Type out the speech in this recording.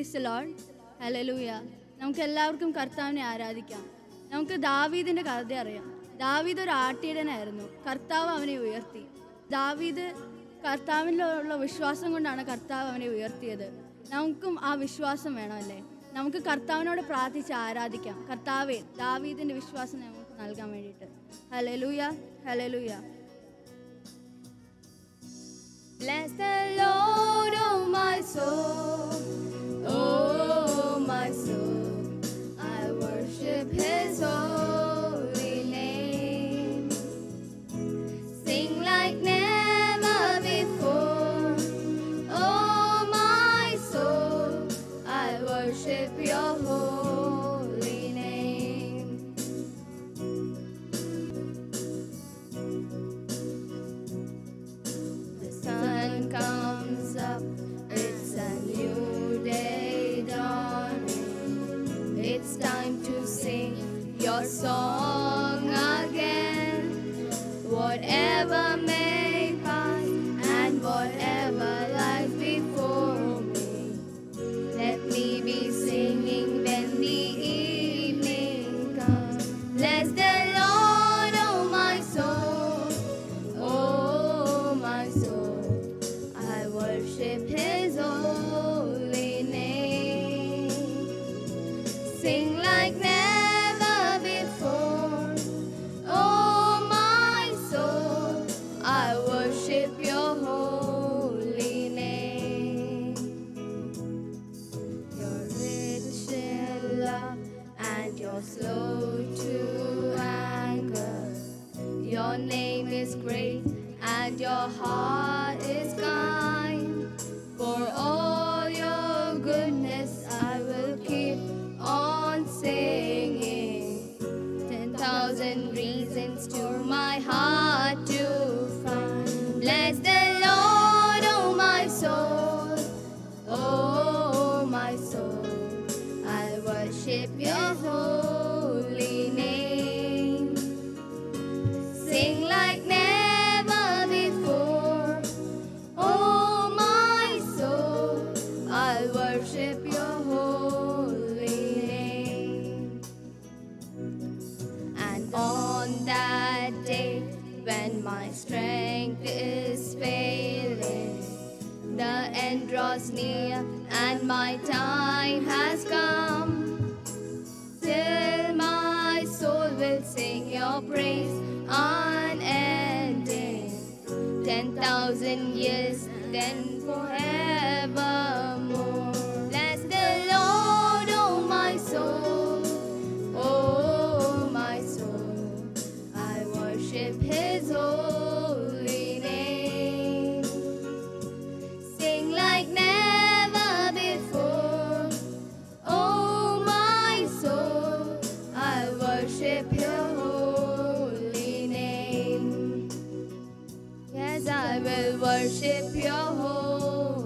Price Lord hallelujah നമുക്ക് എല്ലാവർക്കും കർത്താവിനെ ആരാധിക്കാം. നമുക്ക് ദാവീദിന്റെ കഥ അറിയാം. ദാവീദ് ഒരു ആട്ടിയടനായിരുന്നു കർത്താവ് അവനെ ഉയർത്തി. ദാവീദ് കർത്താവിലുള്ള വിശ്വാസം കൊണ്ടാണ് കർത്താവ് അവനെ ഉയർത്തിയത്. നമുക്കും ആ വിശ്വാസം വേണമല്ലേ? നമുക്ക് കർത്താവിനോട് പ്രാർത്ഥിച്ച് ആരാധിക്കാം. കർത്താവെ ദാവീദിന്റെ വിശ്വാസം നമുക്ക് നൽകാൻ വേണ്ടിയിട്ട്. ഹലലൂയ ഹലലൂയ Bless to sing your song again. Whatever may pass and whatever lies before me. Let me be singing when the evening comes. Bless the Lord, oh my soul. Oh, my soul, I worship His holy name. Sing name is great and your heart is kind. For all your goodness, I will keep on singing. Ten thousand reasons to my heart your holy name. And on that day when my strength is failing, the end draws near and my time has come. Still my soul will sing your praise unending. Ten thousand years, then forever. worship your holy name. Yes, I will worship your holy name.